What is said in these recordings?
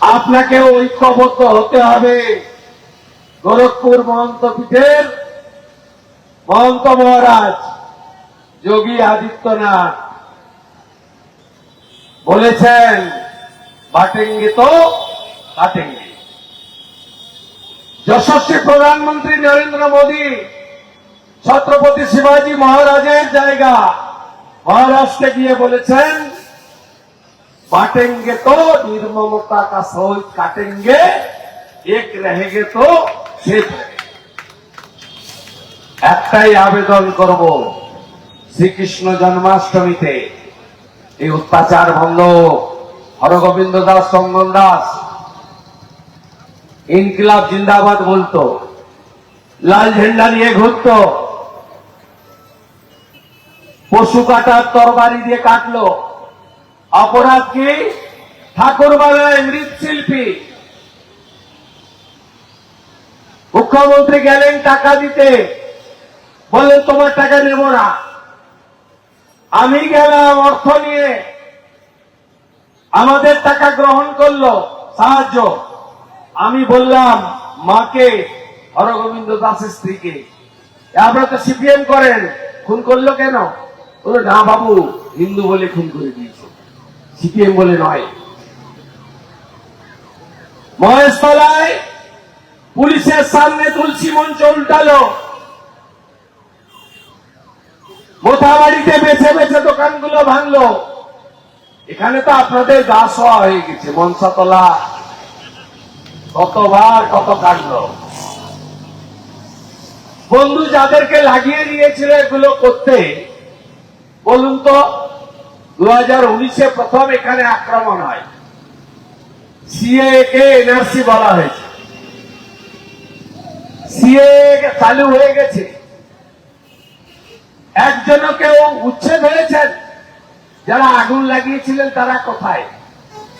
আপনাকে ঐক্যবদ্ধ হতে হবে। গোরখপুর মহন্ত পীঠের মহন্ত মহারাজ যোগী আদিত্যনাথ বলেছেন, বাটেঙ্গে তো কাটেঙ্গে যশস্বী প্রধানমন্ত্রী নরেন্দ্র মোদী, ছত্রপতি শিবাজী মহারাজের জায়গা মহারাষ্ট্রে গিয়ে বলেছেন बांटेंगे तो निर्ममता का सोच काटेंगे एक रहेंगे तो শেষ একটাই আবেদন করব শ্রীকৃষ্ণ জন্মাষ্টমীতে এই অত্যাচার বন্ধ হরগোবিন্দ দাস চন্দন দাস ইনকিলাব জিন্দাবাদ বলতো লাল ঝেন্ডা নিয়ে ঘুরতো পশু কাটার তরবারি দিয়ে কাটলো অপরাধ কি ঠাকুর বাংলায় মৃৎশিল্পী মুখ্যমন্ত্রী গেলেন টাকা দিতে। বললেন, তোমার টাকা নেব না। আমি গেলাম অর্থ নিয়ে। আমাদের টাকা গ্রহণ করল, সাহায্য। আমি বললাম, মাকে, হরগোবিন্দ দাসের স্ত্রীকে। আপনারা তো সিপিএম করেন, খুন করল কেন? বলল, না বাবু, হিন্দু বলে খুন করে দিয়েছে। সিপিএম বলে নয়। মহেশতলায় পুলিশের সামনে তুলসী মঞ্চ উল্টালো। মোথাবাড়িতে বেছে বেছে দোকানগুলো ভাঙলো। এখানে তো আপনাদের দাস হওয়া হয়ে গেছে, মনসাতলা। কতবার কত কাণ্ড। বন্ধু যাদেরকে লাগিয়ে দিয়েছিল এগুলো করতে, বলুন তো প্রথম এখানে আক্রমণ হয়। এনআরসি বলা হয়েছে। চালু হয়ে গেছে। কেউ উচ্ছেদ হয়েছেন। যারা আগুন লাগিয়েছিলেন তারা কোথায়?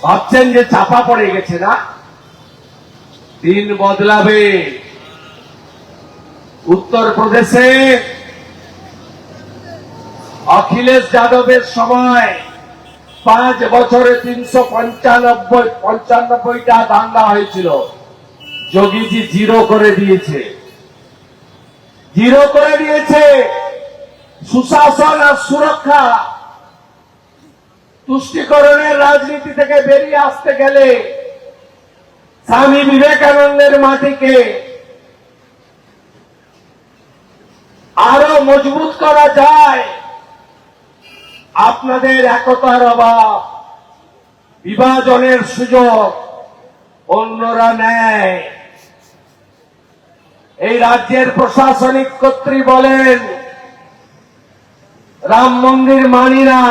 ভাবছেন যে চাপা পড়ে গেছে না? দিন বদলাবে। উত্তরপ্রদেশে অখিলেশ যাদবের সময় পাঁচ বছরে তিনশো পঞ্চানব্বই, পঞ্চানব্বইটা দাঙ্গা হয়েছিল। যোগীজি জিরো করে দিয়েছে। জিরো করে দিয়েছে সুশাসন আর সুরক্ষা। তুষ্টিকরণের রাজনীতি থেকে বেরিয়ে আসতে গেলে স্বামী বিবেকানন্দের মাটিকে আরও মজবুত করা যায়। আপনাদের একতার অভাব, বিভাজনের সুযোগ অন্যরা নেয়। এই রাজ্যের প্রশাসনিক কর্ত্রী বলেন, রাম মন্দির মানি না।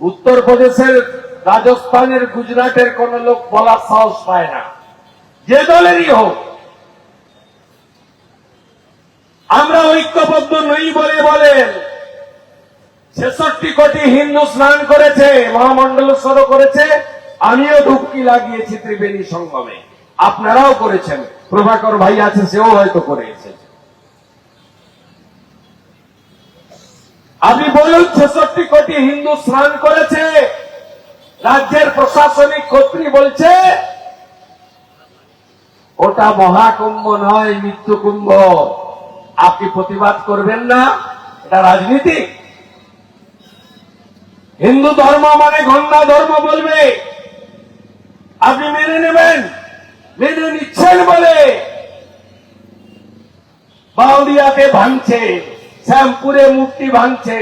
উত্তরপ্রদেশের রাজস্থানের গুজরাটের কোন লোক বলার সাহস পায় না। যে দলেরই হোক, আমরা ঐক্যবদ্ধ নই বলে বলেন ছেষট্টি কোটি হিন্দু স্নান করেছে মহামন্ডলেশ্বর করেছে, আমিও ডুবকি লাগিয়েছি ত্রিবেণী সঙ্গমে। আপনারাও করেছেন, প্রভাকর ভাই আছে, সেও হয়তো করেছে। আপনি বলুন, ছেষট্টি কোটি হিন্দু স্নান করেছে, রাজ্যের প্রশাসনিক কর্তৃ বলছে, ওটা মহাকুম্ভ নয় মৃত্যু কুম্ভ আপনি প্রতিবাদ করবেন না, এটা রাজনীতি। হিন্দু ধর্ম মানে গঙ্গা ধর্ম বলবে। আপনি মেনে নেবেন? মেনে নিচ্ছেন বলে। বাউরিয়াতে ভাঙছে, শ্যামপুরে মূর্তি ভাঙছে,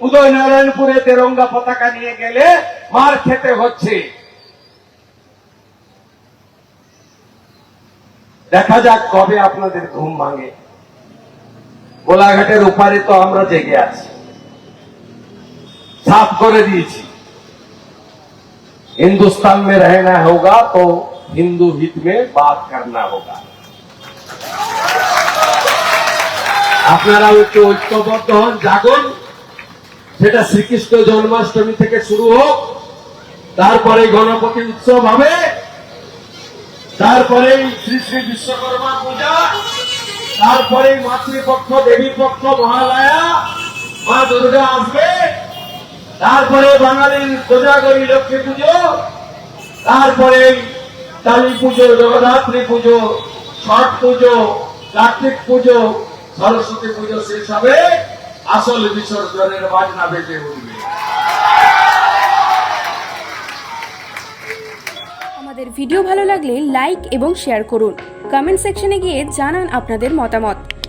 উদয়নারায়ণপুরে তেরঙ্গা পতাকা নিয়ে গেলে মার খেতে হচ্ছে। দেখা যাক কবে আপনাদের ঘুম ভাঙে। গোলাঘাটের উপারে তো আমরা জেগে আছি। साफ कर दिए हिंदुस्तान में रहना होगा तो हिंदू हित में बात करना होगा আপনারা একটু ঐক্যবদ্ধ হন জাগুন সেটা শ্রীকৃষ্ণ জন্মাষ্টমী থেকে শুরু হোক তারপরে গণপতি উৎসব হবে তারপরে শ্রী শ্রী বিশ্বকর্মা পূজা তারপরে মাতৃপক্ষ দেবী পক্ষ মহালয়া মা দুর্গা আসবে তারপরে বাঙালির কোজাগরী লক্ষ্মী পুজো, তারপরে কালী পুজো, জগদ্ধাত্রী পুজো, ছট পুজো, কার্তিক পুজো, সরস্বতী পুজো শেষ হবে আসল বিসর্জনের বাজনা বেজে উঠবে। আমাদের ভিডিও ভালো লাগলে লাইক এবং শেয়ার করুন। কমেন্ট সেকশনে গিয়ে জানান আপনাদের মতামত।